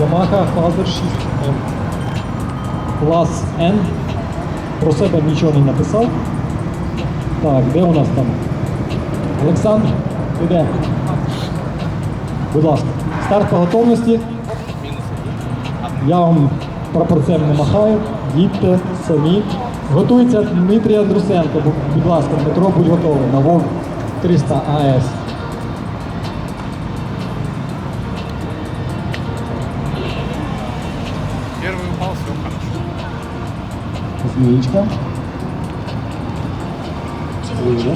Yamaha Phaser 6M. Клас N. Про себе нічого не написав. Так, де у нас там? Олександр, ти де? Будь ласка, старт по готовності. Я вам прапорцем не махаю. Їдьте самі. Готується Дмитрій Андрусенко. Будь ласка, Дмитро, будь готовий на Вов 300 АЕС. Первый упал, все хорошо. Змієчка. Вижу.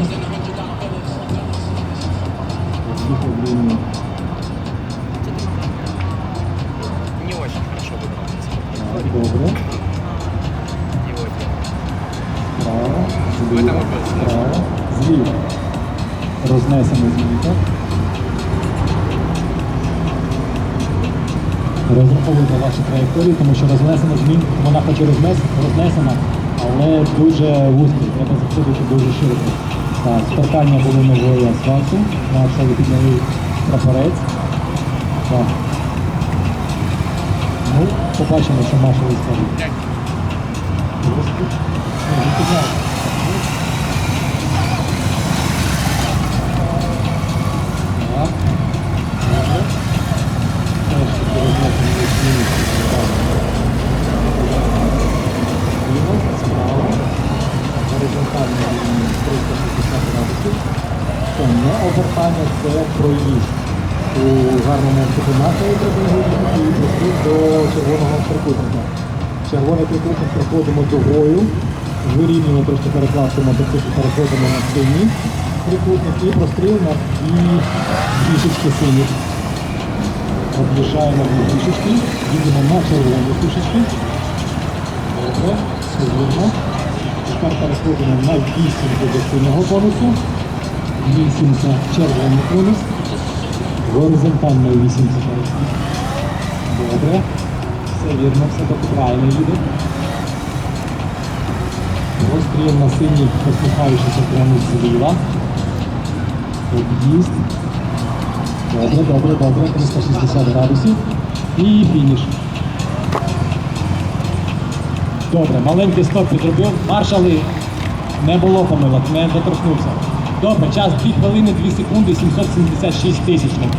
З'їхав в лінію. Не очень хорошо выбрался. Так, Добре. Его дело. Право. В Зліва. этом и был смысл. Право. Зліва. Рознесено змійка. Розраховуйте ваші траєкторії, тому що рознесена змін, вона хоч і рознес, рознесена, але дуже вузька, треба заходити дуже широко. Так, торкання були нової асфальту, Маршали підняли прапорець. Так. Ну, побачимо, що маршали скажуть. Господи. Ні, не підняли. Так. Добре. Теж таки рознесені зміни. Так. Зліва, справа. Лінія 360 градусів. Це не обертання, це проїзд. У гарному трибуни і прийшли до червоного трикутника. Червоний трикутник проходимо дугою, вирівнюємо трошки перекладку мотоцикл, переходимо на синій трикутник і простріл на дві фішечки синіх. Об'їжджаємо дві фішечки, їдемо на червоні фішечки. Добре, все. Тепер переходимо на 8 до синього конусу. 8 це червоний конус. Горизонтальної 8 це. Добре. Все вірно, все так правильно їде. Розстріл на синій, посміхаючися прямо зліва. Об'їзд. Добре, добре, добре. 360 градусів. І фініш. Добре, маленький стоп підробив. Маршали не було помилок, не доторкнувся. Добре, час 2 хвилини 2 секунди 776 тисячних.